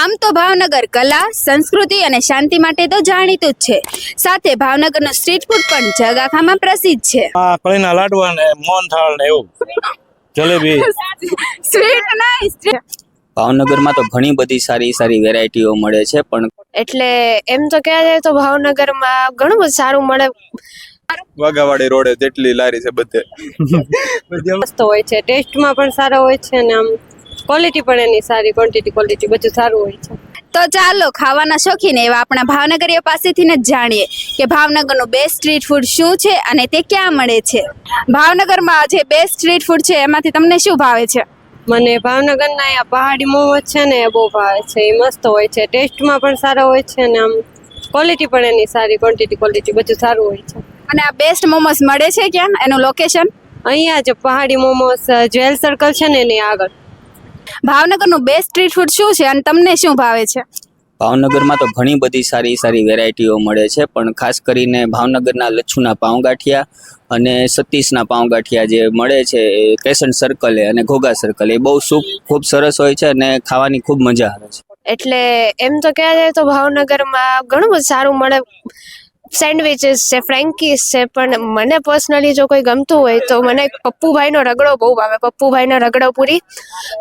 આમ તો ભાવનગર કલા સંસ્કૃતિ અને શાંતિ માટે તો જાણીતું જ છે. સાથે ભાવનગરનું સ્ટ્રીટ ફૂડ પણ જગાખામાં પ્રસિદ્ધ છે. આ કળીના લાડવા ને મોહનથાળ ને એવું. જલેબી. સ્વીટ નહીં ભાવનગરમાં તો ઘણી બધી સારી સારી વેરાયટીઓ મળે છે પણ એટલે એમ તો કહેવા જાય તો ભાવનગરમાં ઘણું બધું સારું મળે. વાઘાવાડી રોડે જેટલી લારી છે બધે. મસ્ત હોય છે ટેસ્ટમાં પણ સારો હોય છે અને આમ. ક્વોલિટી પણ એની સારી ક્વોન્ટિટી ક્વોલિટી બધું સારું હોય છે. તો ચાલો ખાવાના શોખીન એવા આપણા ભાવનગરીઓ પાસેથી જ જાણીએ કે ભાવનગરનું બેસ્ટ સ્ટ્રીટ ફૂડ શું છે અને તે ક્યાં મળે છે. ભાવનગરમાં જે બેસ્ટ સ્ટ્રીટ ફૂડ છે એમાંથી તમને શું ભાવે છે? મને ભાવનગરના આ પહાડી મોમો છે ને એ બહુ ભાવે છે. એ મસ્ત હોય છે ટેસ્ટમાં પણ સારા હોય છે અને આમ ક્વોલિટી પણ એની સારી ક્વોન્ટિટી ક્વોલિટી બધું સારું હોય છે. અને આ બેસ્ટ મોમોસ મળે છે ક્યાં? એનું લોકેશન અહીંયા જ પહાડી મોમોસ જ્વેલ સર્કલ છે ને એની આગળ. ભાવનગરનું બેસ્ટ સ્ટ્રીટ ફૂડ શું છે અને તમને શું ભાવે છે? ભાવનગરમાં તો ઘણી બધી સારી સારી વેરાયટીઓ મળે છે પણ ખાસ કરીને ભાવનગરના લચ્છુના પાઉંગાઠિયા અને સતીશના પાઉંગાઠિયા જે મળે છે એ કેસન સર્કલે અને ઘોઘા સર્કલ એ બહુ સૂપ ખૂબ સરસ હોય છે અને ખાવાની ખૂબ મજા આવે છે. એટલે એમ તો કહેવાય જાય તો ભાવનગરમાં ઘણું બધું સારું મળે. સેન્ડવિચીસ છે ફ્રેન્કીસ છે પણ મને પર્સનલી જો કોઈ ગમતું હોય તો મને પપ્પુભાઈનો રગડો બહુ ભાવે. પપ્પુભાઈનો રગડો પૂરી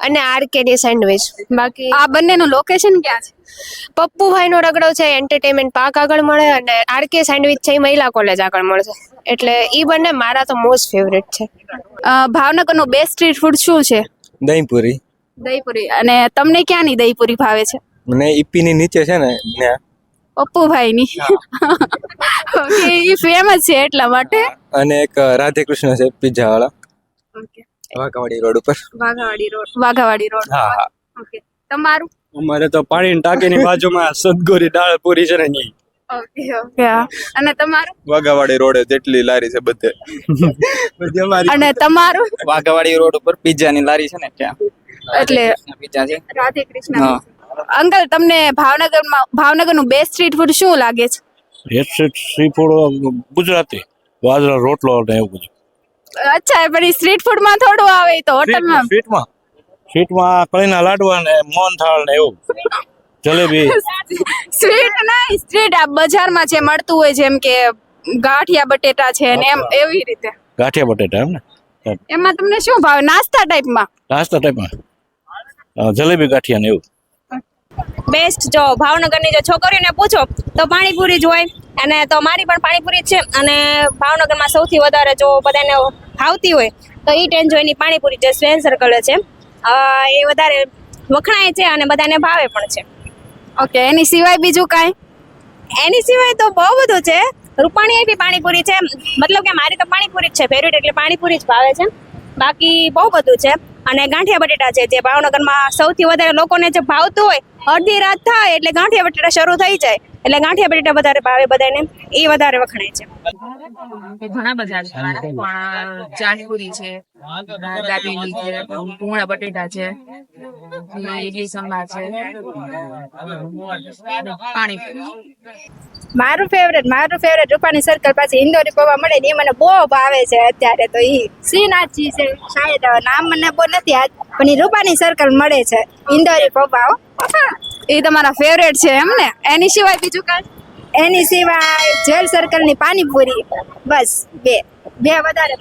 અને આરકેની સેન્ડવિચ. બાકી આ બંનેનું લોકેશન ક્યાં છે? પપ્પુભાઈનો રગડો છે એન્ટરટેનમેન્ટ પાર્ક આગળ મળે અને આરકે સેન્ડવિચ છે એ મહિલા કોલેજ આગળ મળશે. એટલે એ બંને મારા તો મોસ્ટ ફેવરેટ છે. ભાવનગરનું બેસ્ટ સ્ટ્રીટ ફૂડ શું છે? દહીંપુરી. દહીંપુરી. અને તમને ક્યાંની દહીપુરી ભાવે છે? મને ઈપીની નીચે છે ને ત્યાં. પપ્પુભાઈની. ઓકે એ ફેમસ છે એટલા માટે. અને એક રાધે કૃષ્ણ છે પિઝા વાળા વાઘાવાડી રોડ ઉપર. Waghawadi road Waghawadi road. હા હા. ઓકે તમારું? અમારે તો પાણીની ટાંકીની બાજુમાં સદગોરી દાળ પૂરી છે ને. ઓકે ઓકે અને તમારું? વાઘાવાડી રોડે જેટલી લારી છે બધે. બધી અમારી અને તમારું? વાઘાવાડી રોડ ઉપર પિઝાની લારી છે ને ત્યાં. એટલે પિઝા છે. રાધે કૃષ્ણ અંકલ તમને ભાવનગરમાં ભાવનગરનું બેસ્ટ સ્ટ્રીટ ફૂડ શું લાગે છે? Best street food Gujarati. બાજરા રોટલો ને એવું બધું. અચ્છા પણ એ સ્ટ્રીટ ફૂડમાં થોડું આવે તો હોટલમાં. સ્વીટમાં સ્વીટમાં કળીના લાડવા ને મોહનથાળ ને એવું. જલેબી. સ્વીટ નહીં સ્ટ્રીટ આ બજારમાં જે મળતું હોય જેમ કે ગાંઠિયા બટેટા છે ને એમ એવી રીતે. ગાંઠિયા બટેટા એમ ને? એમાં તમને શું ભાવે? નાસ્તા ટાઈપમાં નાસ્તા ટાઈપમાં જલેબી ગાંઠિયા ને એવું. બેસ્ટ જો ભાવનગરની જો છોકરીઓને પૂછો તો પાણીપુરી જ હોય અને તો મારી પણ પાણીપુરી જ છે અને ભાવનગરમાં સૌથી વધારે જો બધાને ભાવતી હોય તો એ ટેન જોઈની પાણીપુરી જે સ્વેન સર્કલ છે એ વધારે વખણાય છે અને બધાને ભાવે પણ છે. ઓકે એની સિવાય બીજું કાંઈ? એની સિવાય તો બહુ બધું છે. રૂપાણી બી પાણીપુરી છે. મતલબ કે મારી તો પાણીપુરી જ છે ફેવરેટ એટલે પાણીપુરી જ ભાવે છે. બાકી બહુ બધું છે. અને ગાંઠિયા બટેટા છે જે ભાવનગરમાં સૌથી વધારે લોકોને જે ભાવતું હોય અડધી રાત થાય એટલે ગાંઠિયા બટેટા શરૂ થઈ જાય. એટલે ગાંઠિયા બટેટા વધારે ભાવે બધાને એ વધારે વખણાય છે. ઘણા બધા છે પણ ચાંદપુરી છે દાબેલી છે પૂંગળા બટેટા છે. મારું ફેવરેટ મારું ફેવરેટ રૂપાણી સર્કલ પાસે ઇન્દોરી પૌવા મળે ને એ મને બહુ ભાવે છે અત્યારે તો ઈ. શ્રીનાથજી છે શાયદ નામ મને બહુ નથી યાદ પણ એ રૂપાણી સર્કલ મળે છે ઇન્દોરી પૌવા એ તમારા ફેવરેટ છે એમ ને? એની સિવાય બીજું કાંઈ? એની સિવાય જેલ સર્કલની પાણીપુરી બસ બે બે વધારે.